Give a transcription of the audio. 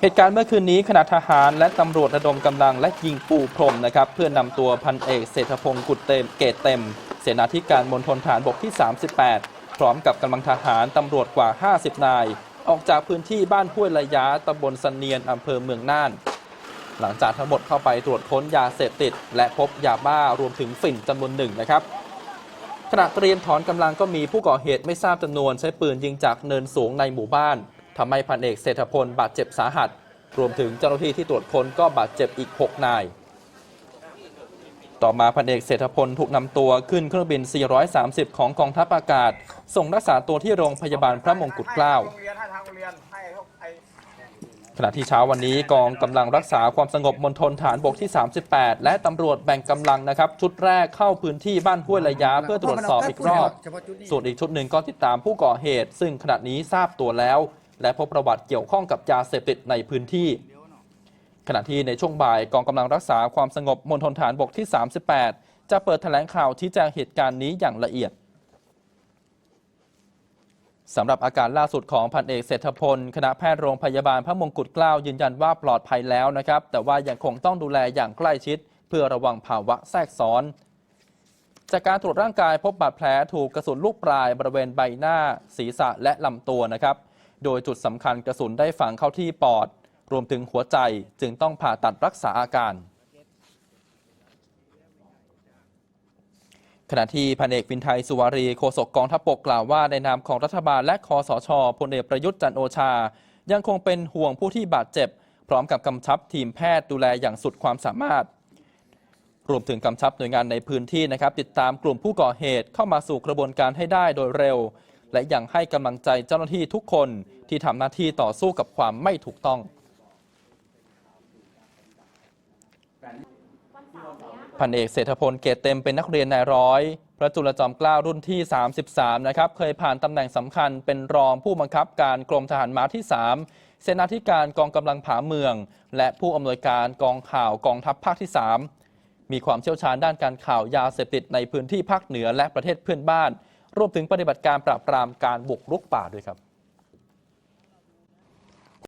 เหตุการณ์เมื่อคืนนี้ขณะทหารและตำรวจระดมกำลังและยิงปูพรมนะครับเพื่อนำตัวพันเอกเศรษฐพงศ์กุดเต็มเกตเต็ม เสนาธิการมณฑลฐานบกที่ 38 พร้อมกับกำลังทหารตำรวจกว่า 50 นาย ออกจากพื้นที่บ้านห้วยระยะตำบลสันเนียนอำเภอเมืองน่าน หลังจากทั้งหมดเข้าไปตรวจค้นยาเสพติด และพบยาบ้ารวมถึงฝิ่นจำนวนหนึ่งนะครับขณะเตรียมถอนกำลังก็มีผู้ก่อเหตุไม่ทราบจำนวนใช้ปืนยิงจากเนินสูงในหมู่บ้าน ทำให้พันเอกเศรษฐพลบาดเจ็บสาหัส รวมถึงเจ้าหน้าที่ที่ตรวจค้นก็บาดเจ็บอีก 6 นาย ต่อมาพันเอกเศรษฐพลถูกนำตัวขึ้นเครื่องบิน 430 ของกองทัพอากาศ ส่งรักษาตัวที่โรงพยาบาลพระมงกุฎเกล้าขาไอ้ขณะที่เช้าวันนี้กองกำลังรักษาความสงบมณฑลฐานบกที่ 38 และตำรวจแบ่งกำลังนะครับ ชุดแรกเข้าพื้นที่บ้านห้วยระยะเพื่อตรวจสอบอีกรอบ ส่วนอีกชุดหนึ่งก็ติดตามผู้ก่อเหตุ ซึ่งขณะนี้ทราบตัวแล้ว และพบประวัติเกี่ยวข้องกับยาเสพติดในพื้นที่ ขณะที่ในช่วงบ่ายกองกำลังรักษาความสงบมณฑลฐานบกที่ 38 จะเปิดแถลงข่าวชี้แจงเหตุการณ์นี้อย่างละเอียดสำหรับอาการล่าสุดของพันเอกเศรษฐพล คณะแพทย์โรงพยาบาลพระมงกุฎเกล้ายืนยันว่าปลอดภัยแล้วนะครับ แต่ว่ายังคงต้องดูแลอย่างใกล้ชิด เพื่อระวังภาวะแทรกซ้อน จากการตรวจร่างกายพบบาดแผลถูกกระสุนลูกปลายบริเวณใบหน้า ศีรษะและลำตัวนะครับ โดยจุดสำคัญกระสุนได้ฝังเข้าที่ปอด รวมถึงหัวใจจึงต้องผ่าตัดรักษาอาการ ขณะที่พันเอกวินไทยสุวารีโฆษกกองทัพบกกล่าวว่าในนามของรัฐบาลและคอสชพลเอกประยุทธ์จันโอชา ยังคงเป็นห่วงผู้ที่บาดเจ็บ พร้อมกับกำชับทีมแพทย์ดูแลอย่างสุดความสามารถรวมถึงกำชับหน่วยงานในพื้นที่นะครับ ติดตามกลุ่มผู้ก่อเหตุเข้ามาสู่กระบวนการให้ได้โดยเร็ว และยังให้กำลังใจเจ้าหน้าที่ทุกคนที่ทำหน้าที่ต่อสู้กับความไม่ถูกต้องพันเอกเศรษฐพลเกตเต็มเป็นนักเรียนนายร้อยพระจุลจอมเกล้ารุ่นที่ 33 นะครับ เคยผ่านตำแหน่งสำคัญเป็นรองผู้บังคับการกรมทหารม้าที่ 3 เสนาธิการกองกำลังผาเมือง และผู้อำนวยการกองข่าวกองทัพภาคที่ 3 มีความเชี่ยวชาญด้านการข่าวยาเสพติดในพื้นที่ภาคเหนือและประเทศเพื่อนบ้าน รวมถึงปฏิบัติการปราบปรามการบุกรุกป่าด้วยครับ